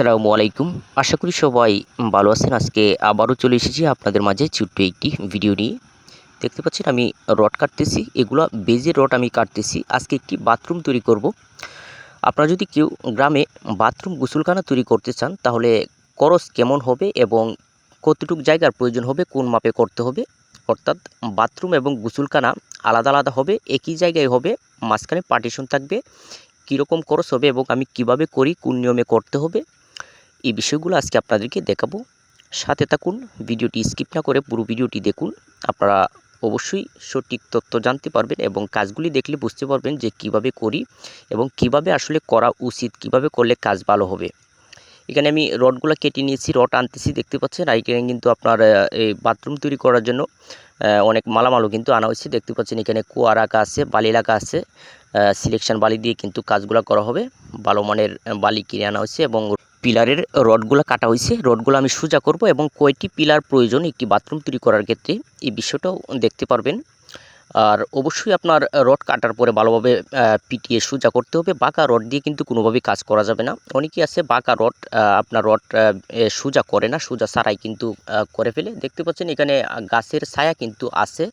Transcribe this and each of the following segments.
আসসালামু আলাইকুম। আশা করি সবাই ভালো আছেন। আজকে আবারও চলে এসেছি আপনাদের মাঝে ছোট্ট একটি ভিডিও নিয়ে। দেখতে পাচ্ছেন আমি রড কাটতেছি। এগুলো বেজের রড আমি কাটতেছি। আজকে একটি বাথরুম তৈরি করব। আপনারা যদি কেউ গ্রামে বাথরুম গোসলখানা তৈরি করতে চান, তাহলে খরচ কেমন হবে এবং কতটুকু জায়গার প্রয়োজন হবে, কোন মাপে করতে হবে? অর্থাৎ বাথরুম এবং গোসলখানা আলাদা আলাদা হবে, একই জায়গায় হবে, মাঝখানে পার্টিশন থাকবে, কীরকম খরচ হবে এবং আমি কীভাবে করি, কোন নিয়মে করতে হবে? এই বিষয়গুলো আজকে আপনাদেরকে দেখাবো। সাথে থাকুন, ভিডিওটি স্কিপ না করে পুরো ভিডিওটি দেখুন। আপনারা অবশ্যই সঠিক তথ্য জানতে পারবেন এবং কাজগুলি দেখলে বুঝতে পারবেন যে কীভাবে করি এবং কীভাবে আসলে করা উচিত, কীভাবে করলে কাজ ভালো হবে। এখানে আমি রডগুলো কেটে নিয়েছি, রড আনতেছি, দেখতে পাচ্ছেন? আর এখানে কিন্তু আপনার এই বাথরুম তৈরি করার জন্য অনেক মালামালও কিন্তু আনা হয়েছে। দেখতে পাচ্ছেন এখানে কুয়া রাখা আছে, বালি রাখা আছে। সিলেকশন বালি দিয়ে কিন্তু কাজগুলো করা হবে। ভালো মানের বালি কিনে আনা হয়েছে এবং পিলারের রডগুলো কাটা হয়েছে রডগুলো আমি সোজা করব এবং কয়টি পিলার প্রয়োজন একটি বাথরুম তৈরি করার ক্ষেত্রে, এই বিষয়টাও দেখতে পারবেন। আর অবশ্যই আপনার রড কাটার পরে ভালোভাবে পিটিয়ে সোজা করতে হবে। বাঁকা রড দিয়ে কিন্তু কোনোভাবেই কাজ করা যাবে না। অনেকেই আছে বাঁকা রড আপনার রড সোজা করে না, সোজা ছাড়াই কিন্তু করে ফেলে। দেখতে পাচ্ছেন এখানে গাছের ছায়া কিন্তু আছে।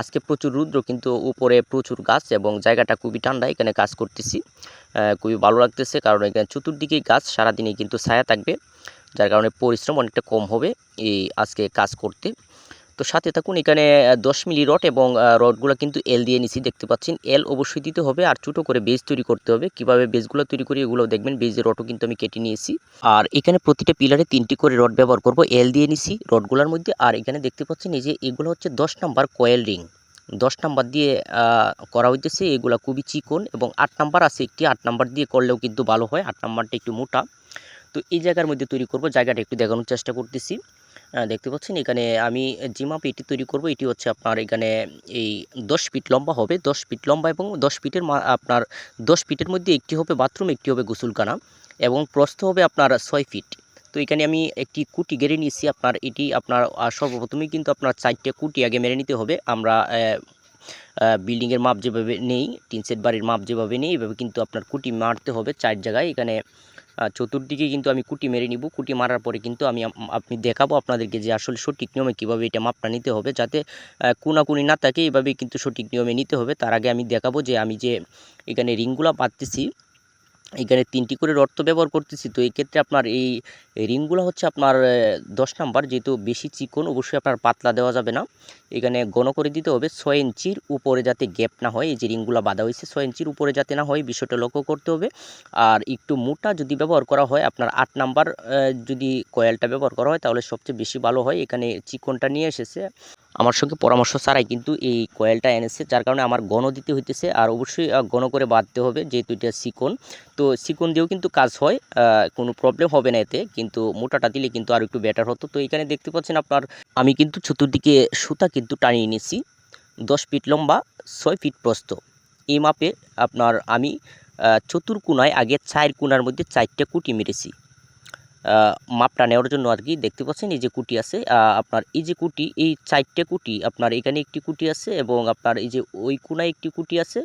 আজকে প্রচুর রুদ্র, কিন্তু উপরে প্রচুর গাছ এবং জায়গাটা খুবই ঠান্ডা, এখানে কাজ করতেছি। খুবই ভালো লাগতেছে, কারণ এখানে চতুর্দিকে গাছ, সারাদিনই কিন্তু ছায়া থাকবে, যার কারণে পরিশ্রম অনেকটা কম হবে এই আজকে কাজ করতে। তো সাথে থাকুন, এখানে দশ মিলি রড এবং রডগুলো কিন্তু এল দিয়ে নিছি দেখতে পাচ্ছেন। এল অবশ্যই দিতে হবে আর ছোটো করে বেজ তৈরি করতে হবে। কীভাবে বেজগুলো তৈরি করি এগুলো দেখবেন বেজের রডও কিন্তু আমি কেটে নিয়েছি। আর এখানে প্রতিটা পিলারে তিনটি করে রড ব্যবহার করব এল দিয়ে নিছি রডগুলোর মধ্যে। আর এখানে দেখতে পাচ্ছেন, এই যে এগুলো হচ্ছে দশ নাম্বার কয়েল রিং দশ নাম্বার দিয়ে করা হইতেছে এগুলো খুবই চিকন এবং আট নাম্বার আছে একটি। আট নাম্বার দিয়ে করলেও কিন্তু ভালো হয়, আট নাম্বারটা একটু মোটা। তো এই জায়গার মধ্যে তৈরি করব, জায়গাটা একটু দেখানোর চেষ্টা করতেছি। দেখতে পাচ্ছেন, এখানে আমি যে মাপে এটি তৈরি করব, এটি হচ্ছে আপনার এখানে এই দশ ফিট লম্বা হবে, দশ ফিট লম্বা এবং দশ ফিটের আপনার দশ ফিটের মধ্যে একটি হবে বাথরুম, একটি হবে গোসলখানা এবং প্রস্থ হবে আপনার ছয় ফিট। তো এখানে আমি একটি কুটি গেড়ে নিয়েছি, আপনার এটি আপনার সর্বপ্রথমেই কিন্তু আপনার চারটে কুটি আগে মেরে নিতে হবে। আমরা বিল্ডিংয়ের মাপ যেভাবে নেই, টিন সেট বাড়ির মাপ যেভাবে নেই, এভাবে কিন্তু আপনার কুটি মারতে হবে চার জায়গায়। এখানে চতুর্দিকে কিন্তু আমি কুটি মেরে নিব। কুটি মারার পরে কিন্তু আমি আপনি দেখাবো আপনাদেরকে যে আসলে সঠিক নিয়মে কীভাবে এটা মাপটা নিতে হবে যাতে কোনাকুনি না থাকে, এভাবেই কিন্তু সঠিক নিয়মে নিতে হবে। তার আগে আমি দেখাবো যে আমি যে এখানে রিংগুলো পাততেছি এখানে তিনটি করে রড তো ব্যবহার করতেছি, তো এই ক্ষেত্রে আপনার এই রিংগুলো হচ্ছে আপনার দশ নাম্বার, যেহেতু বেশি চিকন, অবশ্যই আপনার পাতলা দেওয়া যাবে না। এখানে ঘন করে দিতে হবে ছয় ইঞ্চির উপরে যাতে গ্যাপ না হয়, এই যে রিংগুলো বাঁধা হয়েছে ছয় ইঞ্চির উপরে যাতে না হয়, বিষয়টা লক্ষ্য করতে হবে। আর একটু মোটা যদি ব্যবহার করা হয়, আপনার আট নাম্বার যদি কয়েলটা ব্যবহার করা হয়, তাহলে সবচেয়ে বেশি ভালো হয়। এখানে চিকনটা নিয়ে এসেছে। আমার সঙ্গে পরামর্শ ছাড়াই কিন্তু এই কয়েলটা এনেছে যার কারণে আমার গণ দিতে হইতেছে। আর অবশ্যই গণ করে বাঁধতে হবে যেহেতু এটা চিকন তো চিকন দিয়েও কিন্তু কাজ হয় কোনো প্রবলেম হবে না এতে কিন্তু মোটাটা দিলে কিন্তু আর একটু বেটার হতো। তো এখানে দেখতে পাচ্ছেন আপনার আমি কিন্তু চতুর্দিকে সুতা কিন্তু টানিয়ে নিয়েছি। দশ ফিট লম্বা ছয় ফিট প্রস্থ। এই মাপে আপনার আমি আহ, চতুর্কোণায় আগে চার কোণার মধ্যে চারটে কুটি মেরেছি। মাপটা নেওয়ার জন্য আর কি দেখতে পাচ্ছেন, এই যে কুটি আছে আপনার এই যে কুটি, এই চারটে কুটি, আপনার এখানে একটি কুটি আছে এবং আপনার এই যে ওই কোনায় একটি কুটি আছে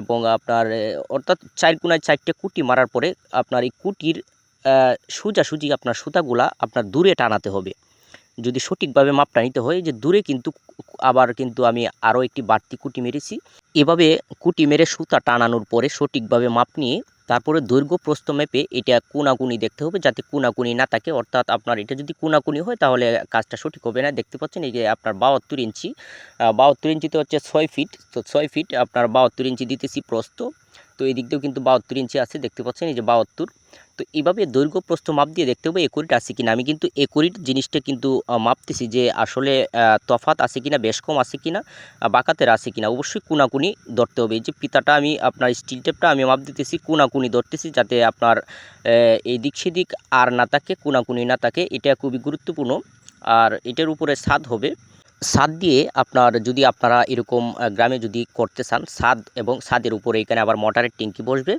এবং আপনার অর্থাৎ চার কোনায় চারটে কুটি মারার পরে আপনার এই কুটির সোজাসুজি আপনার সুতাগুলা আপনার দূরে টানাতে হবে। যদি সঠিকভাবে মাপটা নিতে হয়, যে দূরে কিন্তু আবার কিন্তু আমি আরও একটি বাড়তি কুটি মেরেছি। এভাবে কুটি মেরে সুতা টানানোর পরে সঠিকভাবে মাপ নিয়ে তারপরে দৈর্ঘ্য প্রস্থ মেপে এটা কোনাকুনি দেখতে হবে যাতে কোনাকুনি না থাকে। অর্থাৎ আপনার এটা যদি কোনাকুনি হয় তাহলে কাজটা সঠিক হবে না। দেখতে পাচ্ছেন এই যে আপনার বাহাত্তর ইঞ্চি বাহাত্তর ইঞ্চিতে হচ্ছে ছয় ফিট। তো ছয় ফিট আপনার বাহাত্তর ইঞ্চি দিতেছি প্রস্থ। তো এই দিক দিয়েও কিন্তু বাহাত্তর ইঞ্চি আছে, দেখতে পাচ্ছেন এই যে বাহাত্তর। তো এইভাবে দৈর্ঘ্য প্রস্থ মাপ দিয়ে দেখতে হবে একুরিট আছে কিনা। আমি কিন্তু একুরিট জিনিসটা কিন্তু মাপতেছি যে আসলে তফাত আছে কিনা, বেশ কম আছে কিনা বাঁকাতের আছে কিনা। অবশ্যই কুনাকুনি ধরতে হবে। এই যে পিতাটা আমি, আপনার স্টিল টেপটা আমি মাপ দিতেছি, কুনাকুনি ধরতেছি যাতে আপনার এই দিক সেদিক আর না থাকে, কুনাকুনি না থাকে, এটা খুবই গুরুত্বপূর্ণ। আর এটার উপরে স্বাদ হবে। ছাদ দিয়ে আপনার যদি আপনারা এরকম গ্রামে যদি করতে চান ছাদ এবং ছাদের উপরে এখানে আবার মোটরের ট্যাঙ্কি বসবে।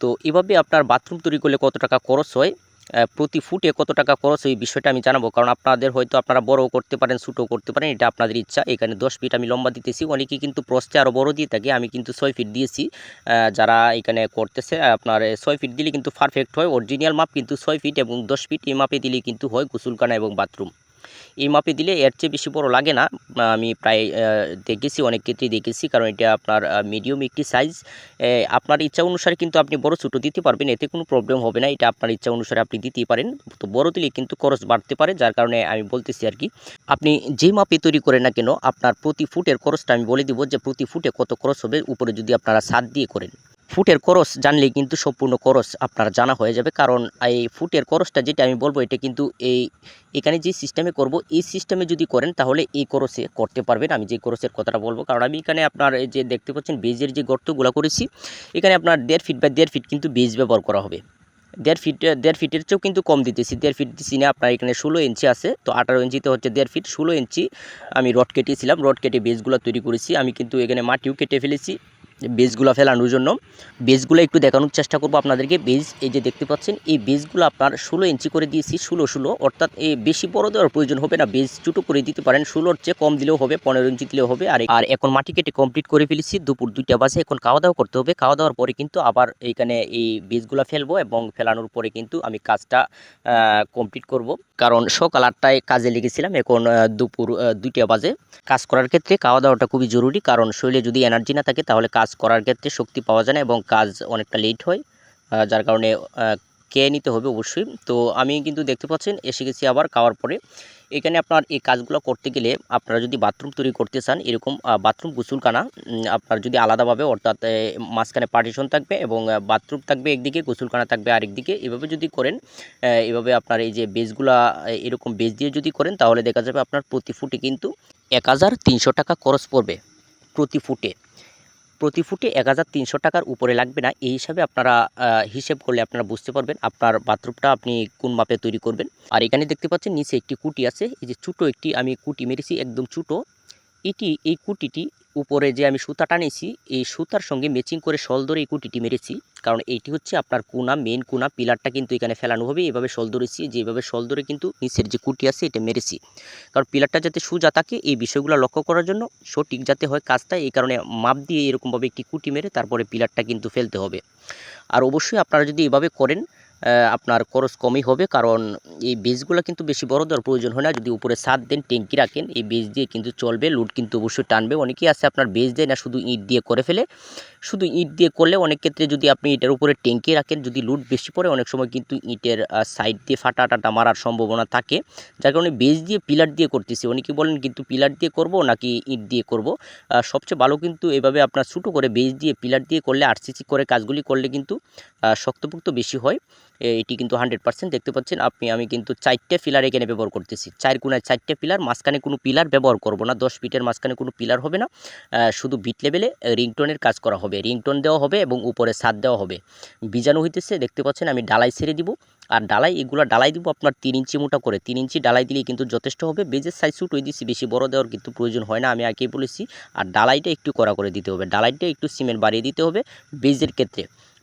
তো এভাবে আপনার বাথরুম তৈরি করলে কত টাকা খরচ হয়? প্রতি ফুটে কত টাকা খরচ এই বিষয়টা আমি জানাব, কারণ আপনাদের হয়তো আপনারা বড়ও করতে পারেন, ছোটও করতে পারেন, এটা আপনাদের ইচ্ছা। এখানে দশ ফিট আমি লম্বা দিতেছি অনেকে কিন্তু প্রস্তে আরও বড় দিয়ে থাকে, আমি কিন্তু ছয় ফিট দিয়েছি। যারা এখানে করতেছে আপনার ছয় ফিট দিলে কিন্তু পারফেক্ট হয় অরিজিনাল মাপ কিন্তু ছয় ফিট এবং দশ ফিট এই মাপে দিলে কিন্তু হয় গোসলখানা এবং বাথরুম। এই মাপে দিলে এর চেয়ে বেশি বড় লাগে না। আমি প্রায় দেখেছি, অনেক ক্ষেত্রেই দেখেছি, কারণ এটা আপনার মিডিয়াম একটি সাইজ আপনার ইচ্ছা অনুসারে কিন্তু আপনি বড় ছোটো দিতে পারবেন, এতে কোনো প্রবলেম হবে না। এটা আপনার ইচ্ছা অনুসারে আপনি দিতেই পারেন। তো বড় দিলে কিন্তু খরচ বাড়তে পারে, যার কারণে আমি বলতেছি আর কি, আপনি যেই মাপে তৈরি করেন না কেন, আপনার প্রতি ফুটের খরচটা আমি বলে দিব যে প্রতি ফুটে কত খরচ হবে, উপরে যদি আপনারা সাত দিয়ে করেন। ফুটের খরচ জানলেই কিন্তু সম্পূর্ণ খরচ আপনার জানা হয়ে যাবে। কারণ এই ফুটের খরচটা যেটা আমি বলব, এটা কিন্তু এই, এখানে যে সিস্টেমে করব, এই সিস্টেমে যদি করেন তাহলে এই খরচে করতে পারবেন। আমি যে খরচের কথাটা বলব, কারণ আমি এখানে আপনার এই যে দেখতে পাচ্ছেন, বেজের যে গর্তগুলো করেছি, এখানে আপনার দেড় ফিট বা দেড় ফিট কিন্তু বেজ ব্যবহার করা হবে। দেড় ফিট দেড় ফিটের চেয়েও কিন্তু কম দিতেছি। দেড় ফিট দিচ্ছি না, আপনার এখানে ষোলো ইঞ্চি আছে, তো আঠারো ইঞ্চিতে হচ্ছে দেড় ফিট ষোলো ইঞ্চি আমি রড কেটেছিলাম, রড কেটে বেজগুলো তৈরি করেছি। আমি কিন্তু এখানে মাটিও কেটে ফেলেছি। বেজগুলো ফেলানোর জন্য। বেজগুলো একটু দেখানোর চেষ্টা করব আপনাদেরকে। বেজ এই যে দেখতে পাচ্ছেন, এই বেজগুলো আপনার ষোলো ইঞ্চি করে দিয়েছি, ষোলো ষোলো। অর্থাৎ এই বেশি বড় দেওয়ার প্রয়োজন হবে না। বেজ ছোটো করে দিতে পারেন। ষোলোর চেয়ে কম দিলেও হবে, পনেরো ইঞ্চি দিলেও হবে। আর আর এখন মাটি কেটে কমপ্লিট করে ফেলেছি। দুপুর দুইটা বাজে। এখন খাওয়া দাওয়া করতে হবে। খাওয়া দাওয়ার পরে কিন্তু আবার এইখানে এই বীজগুলো ফেলব এবং ফেলানোর পরে কিন্তু আমি কাজটা কমপ্লিট করব। কারণ সকাল আটটায় কাজে লেগেছিলাম। এখন দুপুর দুইটা বাজে। কাজ করার ক্ষেত্রে খাওয়া দাওয়াটা খুবই জরুরি। কারণ শরীরে যদি এনার্জি না থাকে, তাহলে কাজ করার ক্ষেত্রে শক্তি পাওয়া যায় না এবং কাজ অনেকটা লেট হয় যার কারণে খেয়ে নিতে হবে অবশ্যই। তো আমি কিন্তু দেখতে পাচ্ছেন, এসে গেছি আবার খাওয়ার পরে। এখানে আপনার এই কাজগুলো করতে গেলে আপনারা যদি বাথরুম তৈরি করতে চান, এরকম বাথরুম গোসলখানা আপনার যদি আলাদাভাবে, অর্থাৎ মাঝখানে পার্টিশন থাকবে এবং বাথরুম থাকবে একদিকে, গোসলখানা থাকবে আরেকদিকে, এভাবে যদি করেন এভাবে আপনার এই যে বেজগুলা এরকম বেজ দিয়ে যদি করেন, তাহলে দেখা যাবে আপনার প্রতি ফুটে কিন্তু এক হাজার তিনশো টাকা খরচ পড়বে প্রতি ফুটে। প্রতি ফুটে এক হাজার তিনশো টাকার উপরে লাগবে না। এই হিসাবে আপনারা হিসেব করলে আপনারা বুঝতে পারবেন আপনার বাথরুমটা আপনি কোন মাপে তৈরি করবেন। আর এখানে দেখতে পাচ্ছেন নিচে একটি কুটি আছে। এই যে ছোটো একটি, আমি কুটি মেরেছি, একদম ছোটো। এটি এই কুটিটি উপরে যে আমি সুতা টানেছি এই সুতার সঙ্গে ম্যাচিং করে শল ধরে এই কুটিটি মেরেছি। কারণ এইটি হচ্ছে আপনার কোনা মেন কোনা, পিলারটা কিন্তু এখানে ফেলানো হবে। এভাবে শল ধরেছি, যেভাবে শল ধরে কিন্তু নিচের যে কুটি আছে এটা মেরেছি। কারণ পিলারটা যাতে সোজা থাকে, এই বিষয়গুলো লক্ষ্য করার জন্য সঠিক যাতে হয় কাজটা, এই কারণে মাপ দিয়ে এরকমভাবে একটি কুটি মেরে তারপরে পিলারটা কিন্তু ফেলতে হবে। আর অবশ্যই আপনারা যদি এভাবে করেন আপনার খরচ কমই হবে, কারণ এই বেজগুলো কিন্তু বেশি বড় দেওয়ার প্রয়োজন হয় না। যদি উপরে ছাদ দেন ট্যাঙ্কি রাখেন, এই বেজ দিয়ে কিন্তু চলবে লুট কিন্তু অবশ্যই টানবে। অনেকেই আছে আপনার বেজ দেয় না, শুধু ইট দিয়ে করে ফেলে। শুধু ইট দিয়ে করলে অনেক ক্ষেত্রে যদি আপনি এটার উপরে ট্যাঙ্কি রাখেন, যদি লুট বেশি পড়ে, অনেক সময় কিন্তু ইটের সাইড দিয়ে ফাটা টাটা মারার সম্ভাবনা থাকে। যার কারণে বেজ দিয়ে পিলার দিয়ে করতেছি। অনেকে বলেন, কিন্তু পিলার দিয়ে করব নাকি ইট দিয়ে করব? সবচেয়ে ভালো কিন্তু এভাবে আপনার ছোটো করে বেজ দিয়ে পিলার দিয়ে করলে আরসিসি করে কাজগুলি করলে কিন্তু শক্তপোক্ত বেশি হয়। এটি কিন্তু হান্ড্রেড পার্সেন্ট দেখতে পাচ্ছেন। আপনি, আমি কিন্তু চারটে পিলার এখানে ব্যবহার করতেছি। চার কোনায় চারটে পিলার মাঝখানে কোনো পিলার ব্যবহার করব না। দশ ফিটের মাঝখানে কোনো পিলার হবে না। শুধু বিট লেভেলে রিংটোনের কাজ করা হবে। রিংটোন দেওয়া হবে এবং উপরে ছাদ দেওয়া হবে। বীজাণু হইতেছে, দেখতে পাচ্ছেন, আমি ডালাই ছেড়ে দিব। আর ডালাই, এগুলো ডালাই দিব আপনার তিন ইঞ্চি মোটা করে। তিন ইঞ্চি ডালাই দিলেই কিন্তু যথেষ্ট হবে। বেজের সাইজ শুট হয়ে দিচ্ছি বেশি বড় দেওয়ার কিন্তু প্রয়োজন হয় না। আমি আগেই বলেছি, আর ডালাইটা একটু করা করে দিতে হবে। ডালাইটা একটু সিমেন্ট বাড়িয়ে দিতে হবে। বেজের ক্ষেত্রে।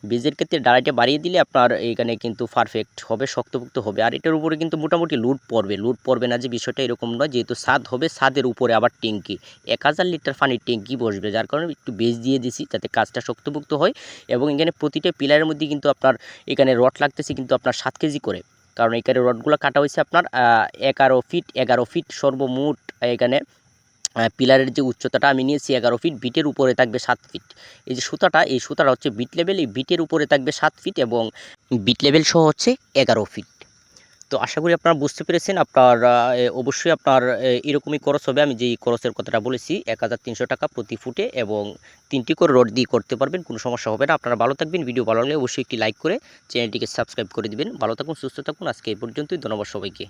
বেজের ক্ষেত্রে ডালাইটা বাড়িয়ে দিলে আপনার এখানে কিন্তু পারফেক্ট হবে, শক্তপোক্ত হবে। আর এটার উপরে কিন্তু মোটামুটি লুট পড়বে। লুট পড়বে না যে বিষয়টা এরকম নয়, যেহেতু স্বাদ হবে স্বাদের উপরে আবার ট্যাঙ্কি। এক হাজার লিটার পানির ট্যাঙ্কি বসবে, যার কারণে একটু বেজ দিয়ে দিছি যাতে কাজটা শক্তপোক্ত হয় এবং এখানে প্রতিটা পিলারের মধ্যে কিন্তু আপনার এখানে রড লাগতেছে কিন্তু আপনার সাত কেজি করে। কারণ এখানে রডগুলো কাটা হয়েছে আপনার এগারো ফিট এগারো ফিট সর্বমোট এখানে পিলারের যে উচ্চতাটা আমি নিয়েছি এগারো ফিট বিটের উপরে থাকবে সাত ফিট এই যে সুতাটা, এই সুতাটা হচ্ছে বিট লেভেল এই বিটের উপরে থাকবে সাত ফিট এবং বিট লেভেল সহ হচ্ছে এগারো ফিট তো আশা করি আপনারা বুঝতে পেরেছেন, আপনার অবশ্যই আপনার এরকমই খরচ হবে। আমি যেই খরচের কথাটা বলেছি, এক হাজার তিনশো টাকা প্রতি ফুটে এবং তিনটি করে রড দিয়ে করতে পারবেন, কোনো সমস্যা হবে না। আপনারা ভালো থাকবেন ভিডিও ভালো লাগলে অবশ্যই একটি লাইক করে চ্যানেলটিকে সাবস্ক্রাইব করে দিবেন। ভালো থাকুন, সুস্থ থাকুন। আজকে এই পর্যন্তই, ধন্যবাদ সবাইকে।